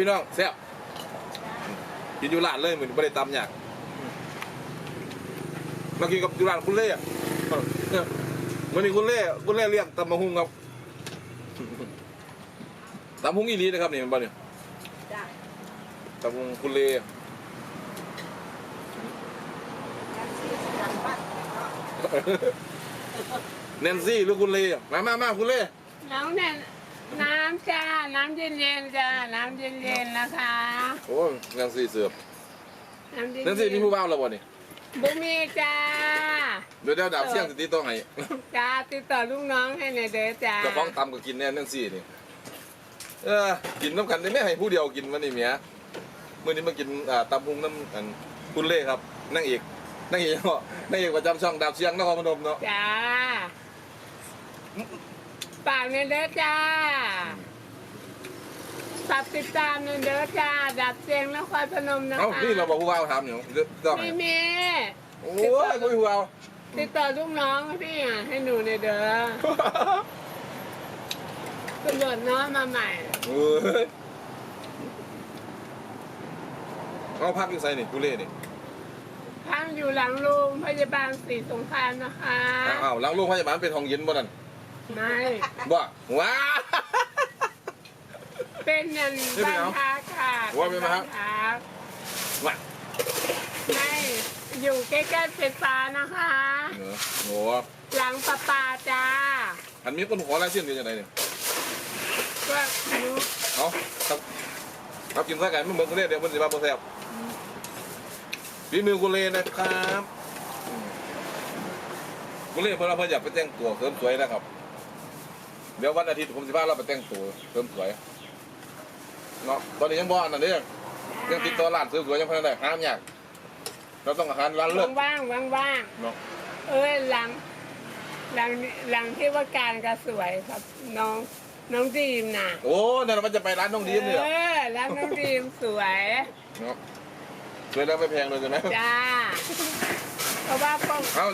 พี่น้องแซ่บกินอยู่ร้านเลยเหมือนไม่ได้ตำอยากมากินกับอยู่ร้านคุณเล่อะวันนี้คุณเล่คุณเล่เรียกตำมะฮุงครับตำมะฮุงอีรีนะครับนี่มันบ้าเนี่ยจ้ะตำมะฮุงคุณเล่ยังซีสันบ้านแนนซี่หรือคุณเล่มามามาคุณเล่น้องเนี่ยน้ำจ้า น้ำเย็นๆจ้าน้ำเย็นๆนะคะโอ้ยแนนซี่เสือบน้ำเย็นแนนซี่มีผู้บ่าวแล้วบ่นี่บุมีจ้าเดี๋ยวเดี๋ยวดาวเสี่ยงสิติดต่อให้จ้าติดต่อลูกน้องให้หน่อยเด้อจ้าเจะฟ้าของตำก็กินแน่แนนซี่นี่เออกินน้ำกันได้ไหมให้ผู้เดียวกินวันนี้เมียเมื่อนี้มากินอ่าตำฮุงน้ำอันคุณเล่ครับนางเอกนางเอกเนาะนางเอกประจำช่องดาวเชียงนครพนมเนาะจ้าฝากในอยเด้อจ้า ฝากติดตามในอยเด้อจ้าดับเสียงนครพนมนะเอ้าคะนี่เราบอกผู้ว่าถามอยู่เดี๋ยวต้องไม่มี โอ้ยคุยผู้ว่า ติดต่อลูกน้องให้พี่อะให้หนูในอยเด้อตำรวจน้องมาใหม่ เอ้ยเอาพักอยู่ไสนี่กูเล่นี่พังอยู่หลังโรงพยาบาลศรีสงครามนะคะ อ้าวหลังโรงพยาบาลเป็นห้องเย็นบ่นั่นไม่ บ่ว้า เป็นยันไม่เป็นบ้านเอาพักค่ะว่าเป็นบ้านพักพักว้าไม่อยู่ใกล้ๆไฟฟ้านะคะเออโหหลังประปาจ้าอันมีคนขอลายเส้นอยู่จังไดเนี่ยก็รู้เอาครับครับกินซะกันไม่เหมือนกูเล่เดี๋ยวมันสิมาบ่แซ่บฝีมือกูเล่นะครับอืมกูเล่เพิ่นว่าเพิ่นอยากไปแต่งตัวเสริมสวยนะครับ เดี๋ยววันอาทิตย์ผมสิพาเราไปแต่งตัวเสริมสวย เนาะตอนนี้ยังบ่อันนั้นเด้ยังติดต่อร้านเสริมสวยยังเพิ่นได้ห้ามยากเราต้องอาหารร้านเลิศว่างๆว่างเนาะๆเอ้ยหลังหลังหลังที่ว่าการก็สวยครับน้องน้องดีมน่ะโอ้นั่นมันจะไปร้านน้องดีมเนี่ยเออร้านน้องดีมสวยเนาะสวยแล้วไม่แพงเลยใช่ไหมจ้าเพราะว่าพวกเอา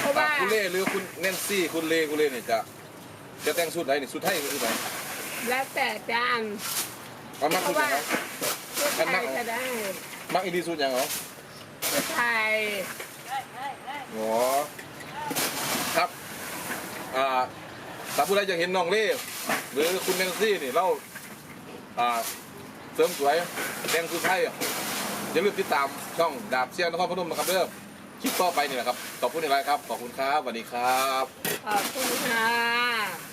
เพราะว่าคุณเล่หรือคุณแนนซี่คุณเล่คุณเล่เนี่ยจะจะแต่งชุดไหนนี่ชุดไทยหรือชุดไหนแล้วแต่จาน เอามักเพชุดราะยัว่างเหรอชุดไทยก็ได้มักอีดีชุดยังเหรอชุดไทยอ๋อครับ อ่าถ้าผู้ใดอยากเห็นน้องเล่หรือคุณแนนซี่นี่เราอ่าเสริมสวยแต่งชุดไทยอะอย่าลืมติดตามช่องดาบเชียงนครพนมนะครับเด้อคลิปต่อไปนี่แหละครับ ขอบคุณอีกแล้วครับ ขอบคุณครับสวัสดีครับ ขอบคุณค่ะ